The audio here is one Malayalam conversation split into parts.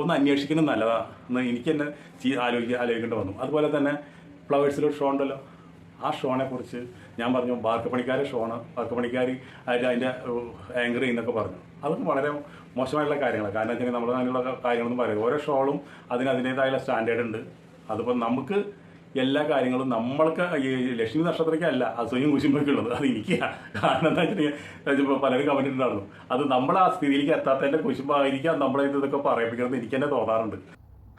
ഒന്ന് അന്വേഷിക്കുന്നത് നല്ലതാണ് എന്ന് എനിക്ക് തന്നെ ചീ ആലോചിക്കുക ആലോചിക്കേണ്ടി വന്നു. അതുപോലെ തന്നെ ഫ്ലവേഴ്സിലൊരു ഷോ ഉണ്ടല്ലോ. ആ ഷോണെക്കുറിച്ച് കുറിച്ച് ഞാൻ പറഞ്ഞു ബാർക്കപ്പണിക്കാരെ ഷോണ് ബാർക്കപ്പണിക്കാർ അതിന്റെ അതിന്റെ ആങ്കർ ചെയ്യുന്നൊക്കെ പറഞ്ഞു. അതൊക്കെ വളരെ മോശമായിട്ടുള്ള കാര്യങ്ങളാണ് കാരണം വെച്ചാൽ നമ്മൾ അതിനുള്ള കാര്യങ്ങളൊന്നും പറയുന്നത് ഓരോ ഷോളും അതിന് അതിന്റേതായുള്ള സ്റ്റാൻഡേർഡ് ഉണ്ട് അതിപ്പോൾ നമുക്ക് എല്ലാ കാര്യങ്ങളും നമ്മൾക്ക് ഈ ലക്ഷ്മി നക്ഷത്രയ്ക്കല്ല അസൂയും കുശുമ്പൊക്കെ ഉള്ളത്. അത് എനിക്കാണ് കാരണം എന്താ വെച്ചിട്ടുണ്ടെങ്കിൽ പലരും ഉണ്ടായിരുന്നു അത് നമ്മൾ ആ സ്ഥിതിയിലേക്ക് എത്താത്തതിന്റെ കുശുമ്പായിരിക്കാം നമ്മളെ ഇതൊക്കെ പറയപ്പിക്കണമെന്ന് എനിക്ക് തന്നെ തോന്നാറുണ്ട്.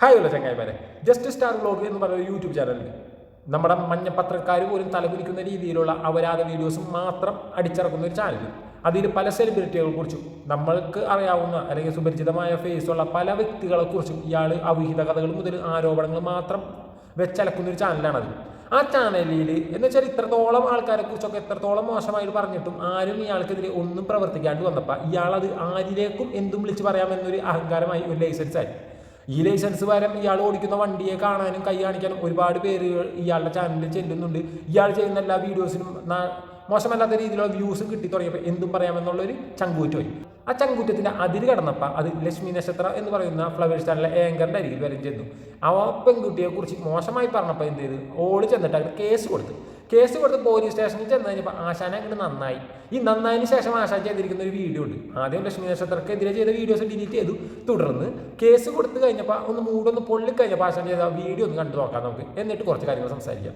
ഹായ് ഉള്ള ചങ്ങായിമാരെ. ജസ്റ്റ് സ്റ്റാർ വ്ലോഗ് എന്ന് പറയുന്ന യൂട്യൂബ് ചാനലിൽ നമ്മുടെ മഞ്ഞ പത്രക്കാർ പോലും തലകുലിക്കുന്ന രീതിയിലുള്ള അപരാധ വീഡിയോസ് മാത്രം അടിച്ചിറക്കുന്ന ഒരു ചാനൽ അതിൽ പല സെലിബ്രിറ്റികളെ കുറിച്ചും നമ്മൾക്ക് അറിയാവുന്ന അല്ലെങ്കിൽ സുപരിചിതമായ ഫേസുള്ള പല വ്യക്തികളെക്കുറിച്ചും ഇയാൾ അവിഹിത കഥകൾ മുതൽ ആരോപണങ്ങൾ മാത്രം വെച്ചലക്കുന്ന ഒരു ചാനലാണത് ആ ചാനലിൽ എന്ന് വെച്ചാൽ ഇത്രത്തോളം ആൾക്കാരെ കുറിച്ചൊക്കെ എത്രത്തോളം മോശമായിട്ട് പറഞ്ഞിട്ടും ആരും ഇയാൾക്കെതിരെ ഒന്നും പ്രവർത്തിക്കാണ്ട് വന്നപ്പോൾ ഇയാളത് ആരിലേക്കും എന്തും വിളിച്ച് പറയാമെന്നൊരു അഹങ്കാരമായി ഒരു ലൈസൻസ് ആയി. ഈ ലൈസൻസ് പകരം ഇയാൾ ഓടിക്കുന്ന വണ്ടിയെ കാണാനും കൈ കാണിക്കാനും ഒരുപാട് പേര് ഇയാളുടെ ചാനലിൽ ചെല്ലുന്നുണ്ട്. ഇയാൾ ചെയ്യുന്ന എല്ലാ വീഡിയോസിനും മോശമല്ലാത്ത രീതിയിലുള്ള വ്യൂസും കിട്ടി തുടങ്ങിയപ്പോൾ എന്തും പറയാമെന്നുള്ളൊരു ചങ്കൂറ്റമായി ആ ചങ്കൂറ്റത്തിന്റെ അതിര് കടന്നപ്പോൾ അത് ലക്ഷ്മി നക്ഷത്ര എന്ന് പറയുന്ന ഫ്ലവർ ചാനലിലെ ഏങ്കറിന്റെ അരികിൽ വരെ ചെന്നു. ആ പെൺകുട്ടിയെ കുറിച്ച് മോശമായി പറഞ്ഞപ്പോൾ എന്ത് ചെയ്തു? ഓടി ചെന്നിട്ട് അവർ കേസ് കൊടുത്തു. കേസ് കൊടുത്ത് പോലീസ് സ്റ്റേഷനിൽ ചെന്ന് കഴിഞ്ഞപ്പോൾ ആശാനെ അങ്ങോട്ട് നന്നായി. ഈ നന്നായതിന് ശേഷം ആശാൻ ചെയ്തിരിക്കുന്ന ഒരു വീഡിയോ ഉണ്ട്. ആദ്യം ലക്ഷ്മി നക്ഷത്രക്കെതിരെ ചെയ്ത വീഡിയോസ് ഡിലീറ്റ് ചെയ്തു. തുടർന്ന് കേസ് കൊടുത്തു കഴിഞ്ഞപ്പോൾ ഒന്ന് മൂടൊന്ന് പൊള്ളിക്കഴിഞ്ഞപ്പോൾ ആശാൻ ചെയ്ത വീഡിയോ ഒന്ന് കണ്ടു നോക്കാം നമുക്ക്. എന്നിട്ട് കുറച്ച് കാര്യങ്ങൾ സംസാരിക്കാം.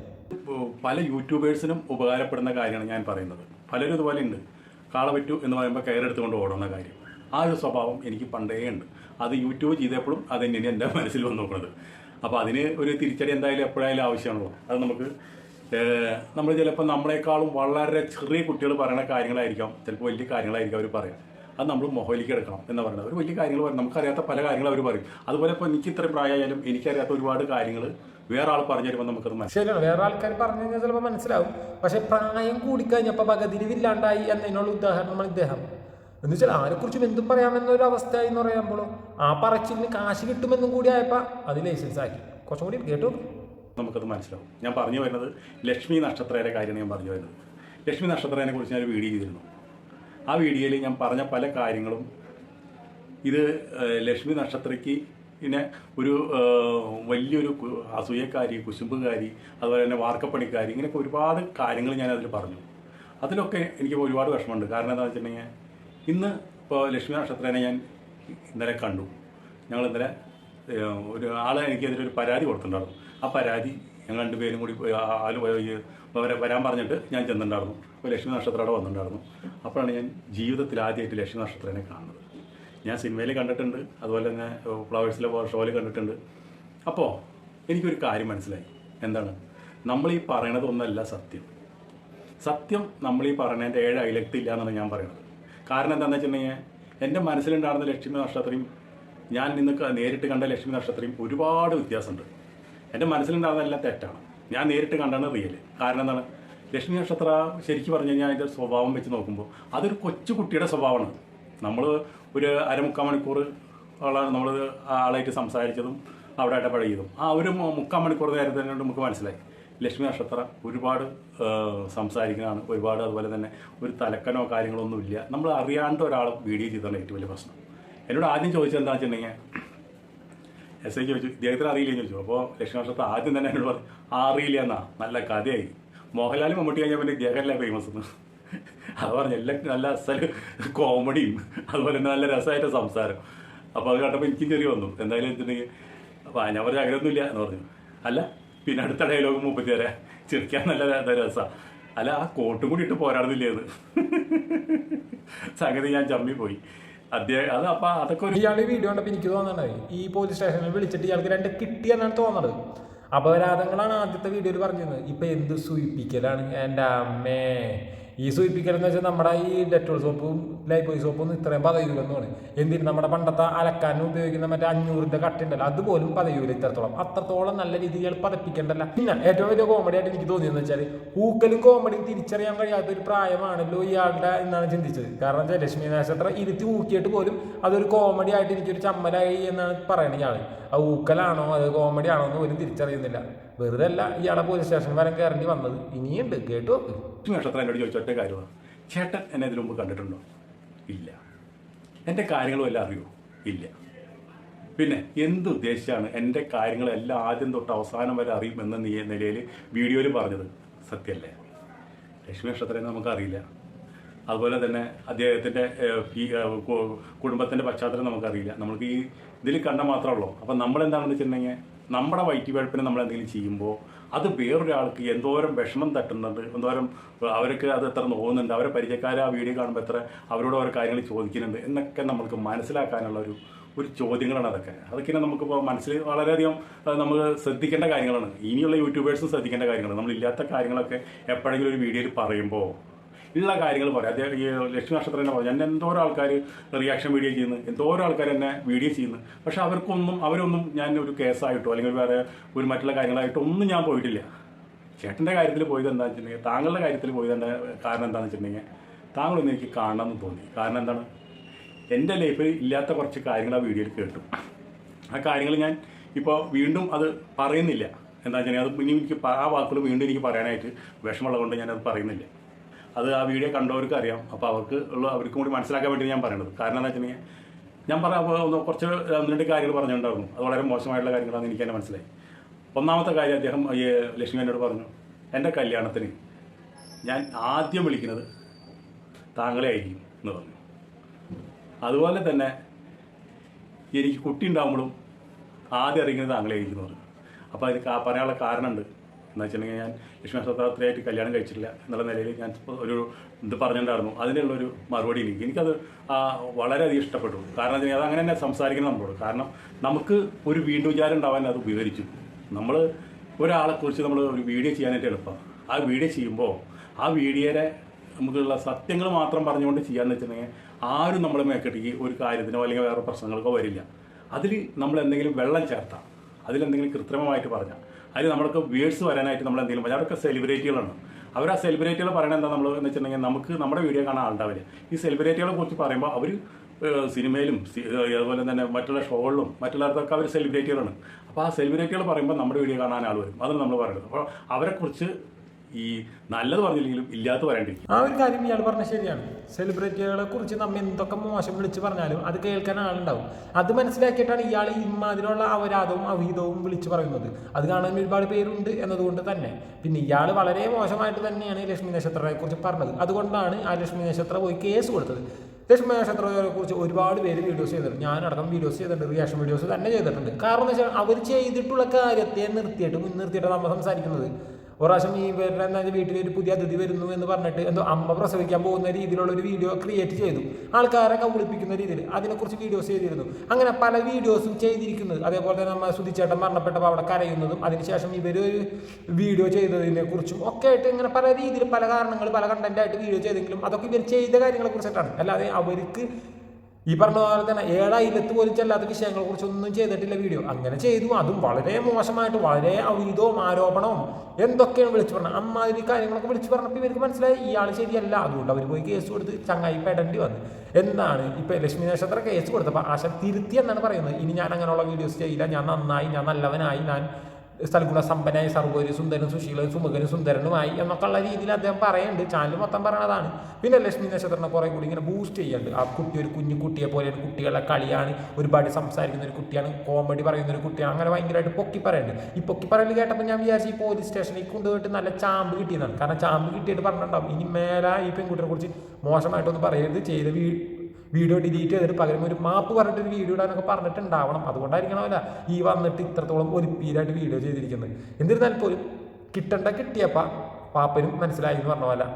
പല യൂട്യൂബേഴ്സിനും ഉപകാരപ്പെടുന്ന കാര്യമാണ് ഞാൻ പറയുന്നത്. പലരും ഇതുപോലെ ഉണ്ട്. കാളപറ്റു എന്ന് പറയുമ്പോൾ കയറെടുത്തുകൊണ്ട് ഓടുന്ന കാര്യം. ആ ഒരു സ്വഭാവം എനിക്ക് പണ്ടേ ഉണ്ട്. അത് യൂട്യൂബ് ചെയ്തപ്പോഴും അത് തന്നെയാണ് എന്റെ മനസ്സിൽ വന്നു നോക്കുന്നത്. അപ്പോൾ അതിന് ഒരു തിരിച്ചടി എന്തായാലും എപ്പോഴായാലും ആവശ്യമാണല്ലോ. അത് നമുക്ക് നമ്മൾ ചിലപ്പോൾ നമ്മളെക്കാളും വളരെ ചെറിയ കുട്ടികൾ പറയുന്ന കാര്യങ്ങളായിരിക്കാം. ചിലപ്പോൾ വലിയ കാര്യങ്ങളായിരിക്കും അവർ പറയാം. അത് നമ്മൾ മൊഹലിക്ക് എടുക്കണം എന്ന് പറയുന്നത് അവർ വലിയ കാര്യങ്ങൾ പറയും നമുക്കറിയാത്ത പല കാര്യങ്ങളും അവർ പറയും. അതുപോലെ ഇപ്പോൾ എനിക്ക് ഇത്ര പ്രായമായാലും എനിക്കറിയാത്ത ഒരുപാട് കാര്യങ്ങൾ വേറെ ആൾ പറഞ്ഞു തരുമ്പോൾ നമുക്കത് മനസ്സിലാവും. വേറെ ആൾക്കാർ പറഞ്ഞു കഴിഞ്ഞാൽ ചിലപ്പോൾ മനസ്സിലാവും. പക്ഷേ പ്രായം കൂടിക്കഴിഞ്ഞപ്പോൾ പകതിരിവില്ലാണ്ടായി എന്നതിനുള്ള ഉദാഹരണമാണ് ഇദ്ദേഹം. എന്ന് വെച്ചാൽ ആരെക്കുറിച്ചും എന്തും പറയാമെന്നൊരു അവസ്ഥ എന്ന് പറയുമ്പോൾ ആ പറച്ചിലിന് കാശ് കിട്ടുമെന്നും കൂടി ആയപ്പോൾ അത് ലൈസൻസ് ആക്കി. കുറച്ചും കൂടി കേട്ടു. നമുക്കത് മനസ്സിലാവും. ഞാൻ പറഞ്ഞു വരുന്നത് ലക്ഷ്മി നക്ഷത്രയുടെ കാര്യമാണ് ഞാൻ പറഞ്ഞു വരുന്നത്. ലക്ഷ്മി നക്ഷത്രത്തിനെ കുറിച്ച് ഞാൻ ഒരു വീഡിയോ ചെയ്തിരുന്നു. ആ വീഡിയോയിൽ ഞാൻ പറഞ്ഞ പല കാര്യങ്ങളും ഇത് ലക്ഷ്മി നക്ഷത്രയ്ക്ക് പിന്നെ ഒരു വലിയൊരു അസൂയക്കാരി കുശുമ്പുകാരി അതുപോലെ തന്നെ വാർക്കപ്പണിക്കാരി ഇങ്ങനെയൊക്കെ ഒരുപാട് കാര്യങ്ങൾ ഞാൻ അതിൽ പറഞ്ഞു. അതിലൊക്കെ എനിക്ക് ഒരുപാട് വിഷമമുണ്ട്. കാരണം എന്താണെന്ന് വെച്ചിട്ടുണ്ടെങ്കിൽ ഇന്ന് ഇപ്പോൾ ലക്ഷ്മി നക്ഷത്രേനെ ഞാൻ ഇന്നലെ കണ്ടു. ഞങ്ങൾ ഇന്നലെ ഒരു ആളെ എനിക്കെതിരെ ഒരു പരാതി കൊടുത്തിട്ടുണ്ടായിരുന്നു. ആ പരാതി ഞങ്ങൾ രണ്ടുപേരും കൂടി അവരെ വരാൻ പറഞ്ഞിട്ട് ഞാൻ ചെന്നിട്ടുണ്ടായിരുന്നു. അപ്പോൾ ലക്ഷ്മി നക്ഷത്രം അവിടെ വന്നിട്ടുണ്ടായിരുന്നു. അപ്പോഴാണ് ഞാൻ ജീവിതത്തിൽ ആദ്യമായിട്ട് ലക്ഷ്മി നക്ഷത്രനെ കാണുന്നത്. ഞാൻ സിനിമയിൽ കണ്ടിട്ടുണ്ട് അതുപോലെ തന്നെ ഫ്ലവേഴ്സിലെ ഷോയിൽ കണ്ടിട്ടുണ്ട്. അപ്പോൾ എനിക്കൊരു കാര്യം മനസ്സിലായി. എന്താണ്? നമ്മൾ ഈ പറയണതൊന്നല്ല സത്യം. സത്യം നമ്മൾ ഈ പറയണതിന്റെ ഏഴ് അയിലക്തില്ല എന്നാണ് ഞാൻ പറയുന്നത് കാരണം എന്താണെന്ന് വെച്ചിട്ടുണ്ടെങ്കിൽ എന്റെ മനസ്സിലുണ്ടായിരുന്ന ലക്ഷ്മി നക്ഷത്രയും ഞാൻ നിന്ന് നേരിട്ട് കണ്ട ലക്ഷ്മി നക്ഷത്രയും ഒരുപാട് വ്യത്യാസമുണ്ട്. എന്റെ മനസ്സിലുണ്ടാകുന്നതെല്ലാം തെറ്റാണ്. ഞാൻ നേരിട്ട് കണ്ടാണ് റിയൽ കാരണം എന്താണ്? ലക്ഷ്മി നക്ഷത്ര ശരിക്കും പറഞ്ഞു കഴിഞ്ഞാൽ അതിന്റെ സ്വഭാവം വെച്ച് നോക്കുമ്പോൾ അതൊരു കൊച്ചു കുട്ടിയുടെ സ്വഭാവമാണ്. നമ്മൾ ഒരു അരമുക്കാൽ മണിക്കൂർ ആളാണ് നമ്മൾ ആളായിട്ട് സംസാരിച്ചതും അവിടെ ഇടപഴകിയതും ആ ഒരു മുക്കാൽ മണിക്കൂർ നേരത്തെ തന്നെ നമുക്ക് മനസ്സിലായി. ലക്ഷ്മി നക്ഷത്ര ഒരുപാട് സംസാരിക്കുന്നതാണ്. ഒരുപാട് അതുപോലെ തന്നെ ഒരു തലക്കനോ കാര്യങ്ങളോ ഒന്നും ഇല്ല നമ്മൾ അറിയാണ്ട് ഒരാൾ വീഡിയോ ചെയ്തതാണ് ഏറ്റവും വലിയ പ്രശ്നം. എന്നോട് ആദ്യം ചോദിച്ചത് എന്താണെന്ന് വെച്ചിട്ടുണ്ടെങ്കിൽ എസ് ഐക്ക് ചോദിച്ചു ഇദ്ദേഹത്തിന് അറിയില്ലെന്ന് ചോദിച്ചു. അപ്പോൾ ലക്ഷ്മി ആദ്യം തന്നെ എന്നോട് പറഞ്ഞു ആ അറിയില്ല എന്നാ നല്ല കഥയായി. മോഹൻലാൽ മമ്മൂട്ടി കഴിഞ്ഞാൽ പിന്നെ ഇദ്ദേഹമല്ലേ ഫേമസ് എന്ന്. അത് പറഞ്ഞു എല്ലാം നല്ല അസൽ കോമഡിയും അതുപോലെ തന്നെ നല്ല രസമായിട്ട് സംസാരം. അപ്പോൾ അത് കണ്ടപ്പോൾ എനിക്കും ചെറിയ വന്നു. എന്തായാലും വെച്ചിട്ടുണ്ടെങ്കിൽ അപ്പോൾ ഞാൻ പറഞ്ഞ അങ്ങനെയൊന്നുമില്ല എന്ന് പറഞ്ഞു. അല്ല പിന്നെ അടുത്ത ഡയലോഗ് മുപ്പത്തി വരെ. ചിരിക്കാൻ നല്ല രസമാണ് അല്ല ആ കോട്ടും കൂടി ഇട്ട് പോരാടുന്നില്ലേ അത് സംഗതി ഞാൻ ചമ്മി പോയി അദ്ദേഹം ഇയാൾ വീഡിയോ കണ്ടപ്പോൾ എനിക്ക് തോന്നുന്നത് ഈ പോലീസ് സ്റ്റേഷനിൽ വിളിച്ചിട്ട് ഇയാൾക്ക് രണ്ട് കിട്ടിയെന്നാണ് തോന്നുന്നത് അപരാധങ്ങളാണ് ആദ്യത്തെ വീഡിയോയിൽ പറഞ്ഞത് ഇപ്പൊ എന്ത് സൂചിപ്പിക്കലാണ് എന്റെ അമ്മേ? ഈ സൂചിപ്പിക്കലെന്ന് വെച്ചാൽ നമ്മുടെ ഈ ഡെറ്റോൾ സോപ്പും ലൈബോയ് സോപ്പും ഒന്നും ഇത്രയും പതയൂലെന്നാണ്. എന്തിന്? നമ്മുടെ പണ്ടത്തെ അലക്കാനും ഉപയോഗിക്കുന്ന മറ്റേ അഞ്ഞൂറിന്റെ കട്ടുണ്ടല്ലോ അതുപോലും പതയൂല ഇത്രത്തോളം. അത്രത്തോളം നല്ല രീതിയിൽ പതപ്പിക്കേണ്ടല്ല. പിന്നെ ഏറ്റവും വലിയ കോമഡി ആയിട്ട് എനിക്ക് തോന്നിയെന്ന് വെച്ചാൽ ഊക്കലും കോമഡിയും തിരിച്ചറിയാൻ കഴിയാത്ത ഒരു പ്രായമാണല്ലോ ഇയാളുടെ എന്നാണ് ചിന്തിച്ചത്. കാരണം വെച്ചാൽ ലക്ഷ്മി നക്ഷത്രം ഇരുത്തി ഊക്കിയിട്ട് പോലും അതൊരു കോമഡി ആയിട്ട് എനിക്കൊരു ചമ്മലായി എന്നാണ് പറയുന്നത് ഞാൻ ആ ഊക്കലാണോ അത് കോമഡി ആണോ എന്ന് പോലും തിരിച്ചറിയുന്നില്ല. വെറുതെ അല്ല ഇയാളെ പോലീസ് സ്റ്റേഷൻ വരെ കയറേണ്ടി വന്നത്. ഇനിയുണ്ട്. കേട്ടു നോക്ക്. നക്ഷത്രം എന്നോട് ചോദിച്ച കാര്യമാണ്. ചേട്ടൻ എന്നെ ഇതിനു മുമ്പ് കണ്ടിട്ടുണ്ടോ? ഇല്ല. എന്റെ കാര്യങ്ങളും എല്ലാം അറിയോ? ഇല്ല. പിന്നെ എന്ത് ഉദ്ദേശിച്ചാണ് എന്റെ കാര്യങ്ങളെല്ലാം ആദ്യം തൊട്ട് അവസാനം വരെ അറിയും എന്ന നിലയിൽ വീഡിയോയിൽ പറഞ്ഞത്? സത്യമല്ലേ? ലക്ഷ്മി നക്ഷത്രം നമുക്കറിയില്ല. അതുപോലെ തന്നെ അദ്ദേഹത്തിന്റെ കുടുംബത്തിന്റെ പശ്ചാത്തലം നമുക്കറിയില്ല. നമുക്ക് ഈ ഇതിൽ കണ്ട മാത്രമേ ഉള്ളൂ. അപ്പം നമ്മളെന്താണെന്ന് വെച്ചിട്ടുണ്ടെങ്കിൽ നമ്മുടെ വയറ്റുപഴപ്പിന് നമ്മൾ എന്തെങ്കിലും ചെയ്യുമ്പോൾ അത് വേറൊരാൾക്ക് എന്തോരം വിഷമം തട്ടുന്നുണ്ട് എന്തോരം അവർക്ക് അത് എത്ര നോവുന്നുണ്ട് അവരെ പരിചയക്കാർ ആ വീഡിയോ കാണുമ്പോൾ എത്ര അവരോട് ഓരോ കാര്യങ്ങൾ ചോദിക്കുന്നുണ്ട് എന്നൊക്കെ നമുക്ക് മനസ്സിലാക്കാനുള്ള ഒരു ഒരു ചോദ്യങ്ങളാണ് അതൊക്കെ. അതൊക്കെ നമുക്കിപ്പോൾ മനസ്സിൽ വളരെയധികം നമ്മൾ ശ്രദ്ധിക്കേണ്ട കാര്യങ്ങളാണ്. ഇനിയുള്ള യൂട്യൂബേഴ്സും ശ്രദ്ധിക്കേണ്ട കാര്യങ്ങളാണ്. നമ്മളില്ലാത്ത കാര്യങ്ങളൊക്കെ എപ്പോഴെങ്കിലും ഒരു വീഡിയോയിൽ പറയുമ്പോൾ ഉള്ള കാര്യങ്ങൾ പറയാം. അദ്ദേഹം ഈ ലക്ഷ്മി നക്ഷത്രം തന്നെ പറഞ്ഞു എന്നെ എന്തോരം ആൾക്കാർ റിയാക്ഷൻ വീഡിയോ ചെയ്യുന്നു. എന്തോരം ആൾക്കാർ എന്നെ വീഡിയോ ചെയ്യുന്നു. പക്ഷെ അവർക്കൊന്നും അവരൊന്നും ഞാൻ ഒരു കേസായിട്ടോ അല്ലെങ്കിൽ വേറെ ഒരു മറ്റുള്ള കാര്യങ്ങളായിട്ടോ ഒന്നും ഞാൻ പോയിട്ടില്ല. ചേട്ടന്റെ കാര്യത്തിൽ പോയത് എന്താണെന്ന് വെച്ചിട്ടുണ്ടെങ്കിൽ താങ്കളുടെ കാര്യത്തിൽ പോയത് എന്റെ കാരണം എന്താണെന്ന് വെച്ചിട്ടുണ്ടെങ്കിൽ താങ്കളൊന്നും എനിക്ക് കാണണമെന്ന് തോന്നി. കാരണം എന്താണ്? എന്റെ ലൈഫിൽ ഇല്ലാത്ത കുറച്ച് കാര്യങ്ങൾ ആ വീഡിയോയിൽ കേട്ടു. ആ കാര്യങ്ങൾ ഞാൻ ഇപ്പോൾ വീണ്ടും അത് പറയുന്നില്ല. എന്താ വെച്ചാൽ അത് ഇനി എനിക്ക് ആ വാക്കുകൾ വീണ്ടും എനിക്ക് പറയാനായിട്ട് വിഷമമുള്ളത് കൊണ്ട് ഞാനത് പറയുന്നില്ല. അത് ആ വീഡിയോ കണ്ടവർക്ക് അറിയാം അപ്പോൾ അവർക്ക് ഉള്ള അവർക്കും കൂടി മനസ്സിലാക്കാൻ വേണ്ടി ഞാൻ പറയണത്. കാരണം എന്താ വെച്ചിട്ടുണ്ടെങ്കിൽ ഞാൻ പറഞ്ഞ കുറച്ച് ഒന്ന് രണ്ട് കാര്യങ്ങൾ പറഞ്ഞിട്ടുണ്ടായിരുന്നു. അത് വളരെ മോശമായിട്ടുള്ള കാര്യങ്ങളാണെന്ന് എനിക്ക് തന്നെ മനസ്സിലായി. ഒന്നാമത്തെ കാര്യം അദ്ദേഹം ഈ ലക്ഷ്മി എന്നോട് പറഞ്ഞു എന്റെ കല്യാണത്തിന് ഞാൻ ആദ്യം വിളിക്കുന്നത് താങ്കളെ ആയിരിക്കും എന്ന് പറഞ്ഞു. അതുപോലെ തന്നെ എനിക്ക് കുട്ടി ഉണ്ടാകുമ്പോഴും ആദ്യം അറിയിക്കുന്നത് താങ്കളെ ആയിരിക്കും എന്ന് പറഞ്ഞു. അപ്പോൾ അതിന് പറയാനുള്ള കാരണമുണ്ട്. എന്ന് വെച്ചിട്ടുണ്ടെങ്കിൽ ഞാൻ ലക്ഷ്മി നക്ഷത്രത്തിലായിട്ട് കല്യാണം കഴിച്ചിട്ടില്ല എന്നുള്ള നിലയിൽ ഞാൻ ഒരു ഇത് പറഞ്ഞിട്ടുണ്ടായിരുന്നു. അതിനുള്ളൊരു മറുപടി എനിക്ക്. എനിക്കത് വളരെയധികം ഇഷ്ടപ്പെട്ടു. കാരണം അതിന് അത് അങ്ങനെ തന്നെ സംസാരിക്കണം നമ്മളോട്. കാരണം നമുക്ക് ഒരു വീണ്ടും വിചാരം ഉണ്ടാവാൻ അത് ഉപകരിച്ചു. നമ്മൾ ഒരാളെക്കുറിച്ച് നമ്മൾ ഒരു വീഡിയോ ചെയ്യാനായിട്ട് എളുപ്പമാണ് ആ വീഡിയോ ചെയ്യുമ്പോൾ ആ വീഡിയോയുടെ നമുക്കുള്ള സത്യങ്ങൾ മാത്രം പറഞ്ഞുകൊണ്ട് ചെയ്യാന്ന് വെച്ചിട്ടുണ്ടെങ്കിൽ ആരും നമ്മളെ മേക്കെട്ടിക്ക് ഒരു കാര്യത്തിനോ അല്ലെങ്കിൽ വേറെ പ്രശ്നങ്ങൾക്കോ വരില്ല. അതിൽ നമ്മൾ എന്തെങ്കിലും വെള്ളം ചേർത്താം. അതിലെന്തെങ്കിലും കൃത്രിമമായിട്ട് പറഞ്ഞാൽ അതിൽ നമ്മൾക്ക് വേഴ്സ് വരാനായിട്ട് നമ്മൾ എന്തെങ്കിലും പറഞ്ഞാൽ അവരൊക്കെ സെലിബ്രിറ്റികളാണ് അവർ ആ സെലിബ്രിറ്റികൾ പറയണത് എന്താ നമ്മൾ എന്ന് വെച്ചിട്ടുണ്ടെങ്കിൽ നമുക്ക് നമ്മുടെ വീഡിയോ കാണാൻ ആളുണ്ടാവില്ല ഈ സെലിബ്രിറ്റികളെ കുറിച്ച് പറയുമ്പോൾ അവർ സിനിമയിലും അതുപോലെ തന്നെ മറ്റുള്ള ഷോകളിലും മറ്റുള്ളവർക്കൊക്കെ അവർ സെലിബ്രിറ്റികളാണ് അപ്പോൾ ആ സെലിബ്രിറ്റികൾ പറയുമ്പോൾ നമ്മുടെ വീഡിയോ കാണാൻ ആൾ വരും. അതാണ് നമ്മൾ പറയുന്നത്. അപ്പോൾ അവരെക്കുറിച്ച് ഈ നല്ലത് പറഞ്ഞില്ലെങ്കിലും ഇല്ലാത്ത വരേണ്ടിരിക്കും. ആ ഒരു കാര്യം ഇയാൾ പറഞ്ഞ ശരിയാണ്. സെലിബ്രിറ്റികളെ കുറിച്ച് നമ്മൾ എന്തൊക്കെ മോശം വിളിച്ച് പറഞ്ഞാലും അത് കേൾക്കാൻ ആളുണ്ടാവും. അത് മനസ്സിലാക്കിയിട്ടാണ് ഇയാൾ ഇമാതിരിയുള്ള അപരാധവും അവിഹിതവും വിളിച്ച് പറയുന്നത്. അത് കാണാൻ ഒരുപാട് പേരുണ്ട് എന്നതുകൊണ്ട് തന്നെ. പിന്നെ ഇയാൾ വളരെ മോശമായിട്ട് തന്നെയാണ് ലക്ഷ്മി നക്ഷത്രയെ കുറിച്ച് പറഞ്ഞത്. അതുകൊണ്ടാണ് ആ ലക്ഷ്മി നക്ഷത്ര പോയി കേസ് കൊടുത്തത്. ലക്ഷ്മി നക്ഷത്രയെ കുറിച്ച് ഒരുപാട് പേര് വീഡിയോസ് ചെയ്തിട്ടുണ്ട്. ഞാനടക്കം വീഡിയോസ് ചെയ്തിട്ടുണ്ട്. റിയാക്ഷൻ വീഡിയോസ് തന്നെ ചെയ്തിട്ടുണ്ട്. കാരണം എന്ന് വെച്ചാൽ അവർ ചെയ്തിട്ടുള്ള കാര്യത്തെ നിർത്തിയിട്ട് മുൻനിർത്തിയിട്ട് നമ്മൾ സംസാരിക്കുന്നത്. ഒരു പ്രാവശ്യം ഈ ഇവരുടെ എന്താ വീട്ടിൽ ഒരു പുതിയ അതിഥി വരുന്നു എന്ന് പറഞ്ഞിട്ട് എന്തോ അമ്മ പ്രസവിക്കാൻ പോകുന്ന രീതിയിലുള്ള ഒരു വീഡിയോ ക്രിയേറ്റ് ചെയ്തു. ആൾക്കാരെ കൗളിപ്പിക്കുന്ന രീതിയിൽ അതിനെക്കുറിച്ച് വീഡിയോസ് ചെയ്തിരുന്നു. അങ്ങനെ പല വീഡിയോസും ചെയ്തിരിക്കുന്നത്. അതേപോലെ തന്നെ നമ്മൾ സുധിച്ചേട്ടൻ മരണപ്പെട്ടപ്പോൾ അവിടെ കരയുന്നതും അതിനുശേഷം ഇവർ ഒരു വീഡിയോ ചെയ്തതിനെക്കുറിച്ചും ഒക്കെ ആയിട്ട് ഇങ്ങനെ പല രീതിയിൽ പല കാരണങ്ങൾ പല കണ്ടന്റായിട്ട് വീഡിയോ ചെയ്തെങ്കിലും അതൊക്കെ ഇവർ ചെയ്ത കാര്യങ്ങളെ കുറിച്ചിട്ടാണ്. അല്ലാതെ അവർക്ക് ഈ പറഞ്ഞ പോലെ തന്നെ ഏഴായിരത്ത് പോലും ചെല്ലാത്ത വിഷയങ്ങളെ കുറിച്ചൊന്നും ചെയ്തിട്ടില്ല വീഡിയോ. അങ്ങനെ ചെയ്തു. അതും വളരെ മോശമായിട്ട് വളരെ അവിഹിതവും ആരോപണവും എന്തൊക്കെയാണ് വിളിച്ചു പറഞ്ഞത്? അമ്മാതിരി കാര്യങ്ങളൊക്കെ വിളിച്ചു പറഞ്ഞപ്പോൾ ഇവർക്ക് മനസ്സിലായി ഇയാൾ ശരിയല്ല. അതുകൊണ്ട് അവർ പോയി കേസ് കൊടുത്ത് ചങ്ങായി പെടേണ്ടി വന്നു. എന്താണ്? ഇപ്പൊ ലക്ഷ്മി നക്ഷത്ര കേസ് കൊടുത്തപ്പോൾ ആശ തിരുത്തി എന്നാണ് പറയുന്നത്. ഇനി ഞാൻ അങ്ങനെയുള്ള വീഡിയോസ് ചെയ്യില്ല. ഞാൻ നന്നായി ഞാൻ നല്ലവനായി ഞാൻ സ്ഥലഗുണ സമ്പന്നായ സർവരി സുന്ദരനും സുശീലനും സുമുഖനും സുന്ദരനുമായി എന്നൊക്കെ ഉള്ള രീതിയിൽ അദ്ദേഹം പറയുന്നുണ്ട്. ചാനൽ മൊത്തം പറയണതാണ്. പിന്നെ ലക്ഷ്മി നക്ഷത്രനെ കുറേ കൂടി ഇങ്ങനെ ബൂസ്റ്റ് ചെയ്യുന്നുണ്ട്. ആ കുട്ടി ഒരു കുഞ്ഞു കുട്ടിയെ പോലെയാണ്. കുട്ടികളെ കളിയാണ്. ഒരുപാട് സംസാരിക്കുന്ന ഒരു കുട്ടിയാണ്. കോമഡി പറയുന്ന ഒരു കുട്ടിയാണ്. അങ്ങനെ ഭയങ്കരമായിട്ട് പൊക്കി പറയുന്നുണ്ട് ഈ പൊക്കി പറയൽ കേട്ടപ്പോൾ ഞാൻ വിചാരിച്ചു ഈ പോലീസ് സ്റ്റേഷനിൽ കൊണ്ടുപോയിട്ട് നല്ല ചാമ്പ് കിട്ടിയതാണ് കാരണം ചാമ്പ് കിട്ടിയിട്ട് പറഞ്ഞിട്ടുണ്ടാവും. ഇനി മേലെ ഈ പെൺകുട്ടിയെ കുറിച്ച് മോശമായിട്ടൊന്നും പറയരുത്. ചെയ്ത വീ വീഡിയോ ഡിലീറ്റ് ചെയ്തിട്ട് പകരം ഒരു മാപ്പ് പറഞ്ഞിട്ട് ഒരു വീഡിയോ ഇടാനൊക്കെ പറഞ്ഞിട്ടുണ്ടാവണം. അതുകൊണ്ടായിരിക്കണമല്ല ഈ വന്നിട്ട് ഇത്രത്തോളം ഒരു പീരായിട്ട് വീഡിയോ ചെയ്തിരിക്കുന്നത്. എന്നിരുന്നാൽ പോലും കിട്ടണ്ട കിട്ടിയപ്പ പാപ്പനും മനസ്സിലായി എന്ന് പറഞ്ഞ പോലെ.